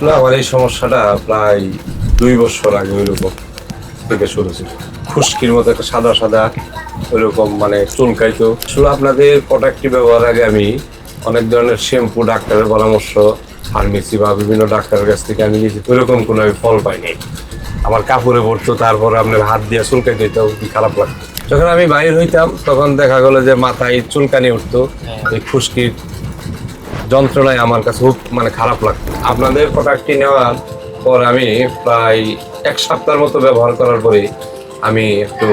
আসলে আমার এই সমস্যাটা প্রায় দুই বছর আগে ওইরকম থেকে শুরু ছিল খুশকির মতো একটা সাদা সাদা ওইরকম মানে চুলকাইতো। আসলে আপনাদের প্রোডাক্টটি ব্যবহার আগে আমি অনেক ধরনের শ্যাম্পু ডাক্তারের পরামর্শ ফার্মেসি বা বিভিন্ন ডাক্তারের কাছ থেকে আমি নিয়েছি। ওইরকম কোনো আমি ফল পাইনি। আমার কাপড়ে পড়তো, তারপর আপনার হাত দিয়ে হইতো খুবই খারাপ লাগতো। যখন আমি বাইরে হইতাম, তখন দেখা গেলো যে মাথায় চুলকানি উঠতো, এই খুশকির যন্ত্রণায় আমার কাছে খুব মানে খারাপ লাগতো। আপনাদের প্রোডাক্টটি নেওয়ার পর আমি প্রায় এক সপ্তাহের মতো ব্যবহার করার পরে আমি একটু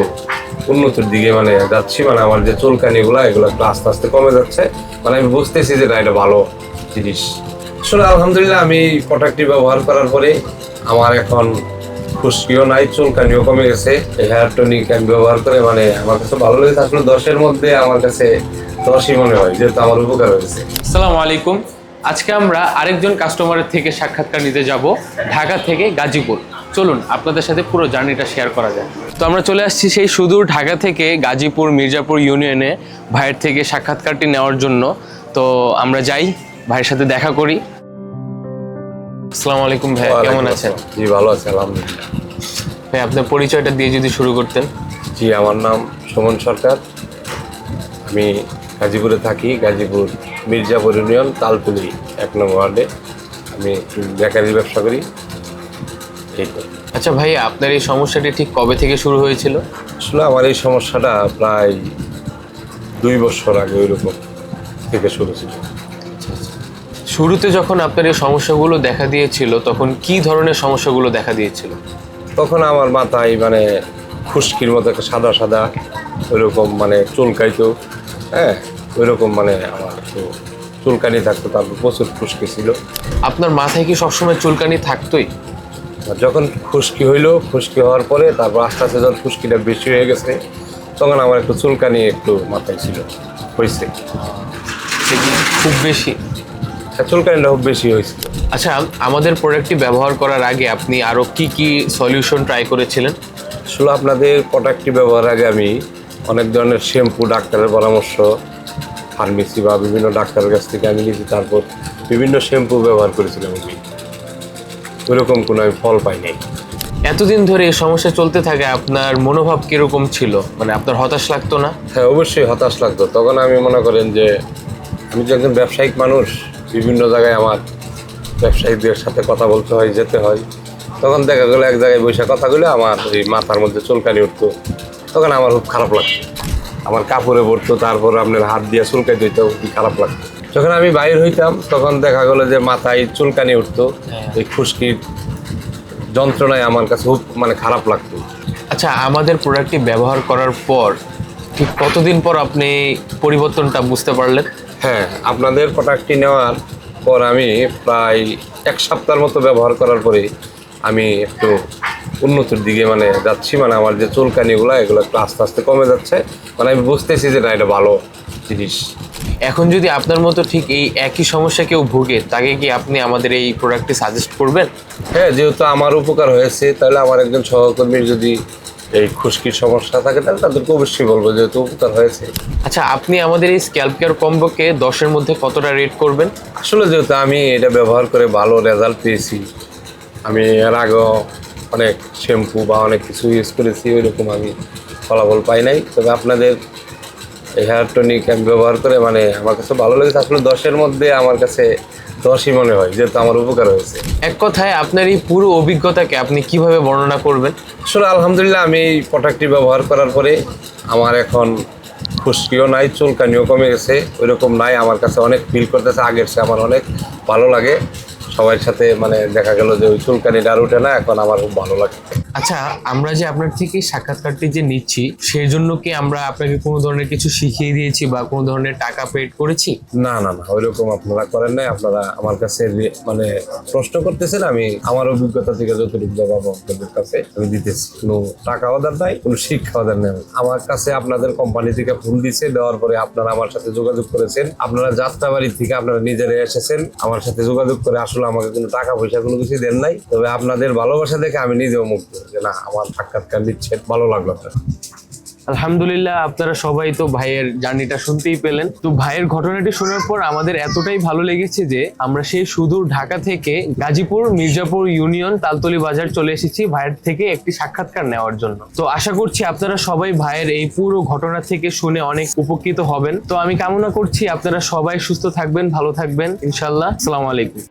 উন্নতির দিকে মানে যাচ্ছি মানে আমার যে চুলকানিগুলো, এগুলো একটু আস্তে আস্তে কমে যাচ্ছে। মানে আমি বুঝতেছি যে না, এটা ভালো জিনিস। আসলে আলহামদুলিল্লাহ আমি প্রোডাক্টটি ব্যবহার করার পরে আমার এখন খুশকিও নাই, চুলকানিও কমে গেছে। হেয়ার টনিক আমি ব্যবহার করে মানে আমার কাছে ভালো লেগেছে। আসলে দশের মধ্যে আমার কাছে দশই মনে হয়, যেহেতু আমার উপকার হয়েছে। আসসালামু আলাইকুম। আজকে আমরা আরেকজন কাস্টমারের থেকে সাক্ষাৎকার নিতে যাব ঢাকা থেকে গাজীপুর। চলুন, আপনাদের সাথে পুরো জার্নিটা শেয়ার করা যায় তো আমরা চলে আসছি সেই সুদূর ঢাকা থেকে গাজীপুর মির্জাপুর ইউনিয়নে ভাইয়ের থেকে সাক্ষাৎকারটি নেওয়ার জন্য। তো আমরা যাই, ভাইয়ের সাথে দেখা করি। আসসালামু আলাইকুম ভাই কেমন আছেন? জি ভালো আছি আলহামদুলিল্লাহ। ভাই আপনার পরিচয়টা দিয়ে যদি শুরু করতেন। জি আমার নাম সুমন সরকার। আমি গাজীপুরে থাকি গাজীপুর মির্জাপুর ইউনিয়ন তালপুলি এক নম্বর ওয়ার্ডে। আমি বেকারি ব্যবসা করি। এই। আচ্ছা ভাই আপনার এই সমস্যাটি ঠিক কবে থেকে শুরু হয়েছিল? আসলে আমার এই সমস্যাটা প্রায় দুই বছর আগে ওইরকম থেকে শুরু ছিল। শুরুতে যখন আপনার এই সমস্যাগুলো দেখা দিয়েছিল তখন কি ধরনের সমস্যাগুলো দেখা দিয়েছিল? তখন আমার মাথায় মানে খুশকির মতো একটা সাদা সাদা ওইরকম মানে চুলকাইতো হ্যাঁ? ওইরকম মানে আমার একটু চুলকানি থাকতো তারপর প্রচুর খুশকি ছিল। আপনার মাথায় কি সবসময় চুলকানি থাকতোই? আর যখন খুশকি হইল খুশকি হওয়ার পরে তারপর আস্তে আস্তে যখন খুশকিটা বেশি হয়ে গেছে তখন আমার একটু চুলকানি একটু মাথায় ছিল হয়েছে খুব বেশি? চুলকানিটা খুব বেশি হয়েছিল আচ্ছা আমাদের প্রোডাক্টটি ব্যবহার করার আগে আপনি আরও কি কি সলিউশন ট্রাই করেছিলেন? আসলে আপনাদের প্রোডাক্টটি ব্যবহার আগে আমি অনেক ধরনের শ্যাম্পু ডাক্তারের পরামর্শ ফার্মেসি বা বিভিন্ন ডাক্তারের কাছ থেকে আমি নিয়েছি তারপর বিভিন্ন শ্যাম্পু ব্যবহার করেছিলাম আমি। ওইরকম কোনো আমি ফল পাই নাই। এতদিন ধরে এই সমস্যা চলতে থাকে আপনার মনোভাব কীরকম ছিল? মানে আপনার হতাশ লাগতো না? হ্যাঁ অবশ্যই হতাশ লাগতো। তখন আমি মনে করেন যে আমি যে একজন ব্যবসায়িক মানুষ বিভিন্ন জায়গায় আমার ব্যবসায়ীদের সাথে কথা বলতে হয় যেতে হয়। তখন দেখা গেলো এক জায়গায় বসে কথাগুলো আমার এই মাথার মধ্যে চুলকানি উঠতো। তখন আমার খুব খারাপ লাগতো। আমার কাপড়ে পড়তো তারপর আপনার হাত দিয়ে চুলকাই দিতে খুবই খারাপ লাগতো। যখন আমি বাইর হইতাম তখন দেখা গেলো যে মাথায় চুলকানি উঠতো। এই খুশকির যন্ত্রণায় আমার কাছে খুব মানে খারাপ লাগতো। আচ্ছা আমাদের প্রোডাক্টটি ব্যবহার করার পর ঠিক কতদিন পর আপনি পরিবর্তনটা বুঝতে পারলেন? হ্যাঁ আপনাদের প্রোডাক্টটি নেওয়ার পর আমি প্রায় এক সপ্তাহের মতো ব্যবহার করার পরে আমি একটু উন্নতির দিকে মানে যাচ্ছি মানে আমার যে চুলকানিগুলো এগুলো একটু আস্তে আস্তে কমে যাচ্ছে। মানে আমি বুঝতেছি যে না এটা ভালো জিনিস। এখন যদি আপনার মতো ঠিক এই একই সমস্যা কেউ ভোগে তাকে কি আপনি আমাদের এই প্রোডাক্টটি সাজেস্ট করবেন? হ্যাঁ যেহেতু আমার উপকার হয়েছে তাহলে আমার একজন সহকর্মীর যদি এই খুশকির সমস্যা থাকে তাহলে তাদেরকে অবশ্যই বলব যেহেতু উপকার হয়েছে। আচ্ছা আপনি আমাদের এই স্ক্যাল্প কেয়ার কম্বোকে দশের মধ্যে কতটা রেট করবেন? আসলে যেহেতু আমি এটা ব্যবহার করে ভালো রেজাল্ট পেয়েছি আমি এর আগেও অনেক শ্যাম্পু বা অনেক কিছু ইউজ করেছি ওইরকম আমি ফলাফল পাই নাই। তবে আপনাদের এই হেয়ার টনিক আমি ব্যবহার করে মানে আমার কাছে ভালো লেগেছে। আসলে দশের মধ্যে আমার কাছে দশই মনে হয় যেহেতু আমার উপকার হয়েছে। এক কথায় আপনার এই পুরো অভিজ্ঞতাকে আপনি কীভাবে বর্ণনা করবেন? আসলে আলহামদুলিল্লাহ আমি এই প্রোডাক্টটি ব্যবহার করার পরে আমার এখন খুশকিও নাই চুলকানিও কমে গেছে। ওইরকম নাই আমার কাছে অনেক ফিল করতেছে আগের সে আমার অনেক ভালো লাগে। সবার সাথে মানে দেখা গেল যে ওই চুলকানিটা আর উঠে না এখন আমার খুব ভালো লাগে। আচ্ছা আমরা যে আপনার থেকে সাক্ষাৎকারটি যে নিচ্ছি, সেই জন্য কি আমরা আপনাকে কোনো ধরনের কিছু শিখিয়ে দিয়েছি বা কোনো ধরনের টাকা পেড করেছি? না না না, ওইরকম আপনারা করেন নাই। আপনারা আমার কাছে মানে প্রশ্ন করতেছেন, আমি আমার অভিজ্ঞতা থেকে যতটুকু জবাব আপনাদের কাছে আমি দিতেছি। কোনো টাকা অর্ডার নাই, কোনো শিক্ষা অর্ডার নেই। আমার কাছে আপনাদের কোম্পানি থেকে ফোন দিছে, দেওয়ার পরে আপনারা আমার সাথে যোগাযোগ করেছেন। আপনারা যাত্রাবাড়ি থেকে আপনারা নিজেরা এসেছেন, আমার সাথে যোগাযোগ করে আসলে আমাকে কোনো টাকা পয়সা কোনো কিছু দেন নাই। তবে আপনাদের ভালোবাসা দেখে আমি নিজেও মুগ্ধ। যে না, আমার সাক্ষাৎকার দিচ্ছেন ভালো লাগল আপনার। আলহামদুলিল্লাহ, আপনারা সবাই তো ভাইয়ের জার্নিটা শুনতেই পেলেন। তো ভাইয়ের ঘটনাটি শোনার পর আমাদের এতটাই ভালো লেগেছে যে আমরা সেই সুদূর ঢাকা থেকে গাজীপুর মির্জাপুর ইউনিয়ন তালতলি বাজার চলে এসেছি ভাইয়ের থেকে একটি সাক্ষাৎকার নেওয়ার জন্য। তো আশা করছি আপনারা সবাই ভাইয়ের এই পুরো ঘটনা থেকে শুনে অনেক উপকৃত হবেন। তো আমি কামনা করছি, আপনারা সবাই সুস্থ থাকবেন, ভালো থাকবেন। ইনশাল্লাহ আসসালামু আলাইকুম।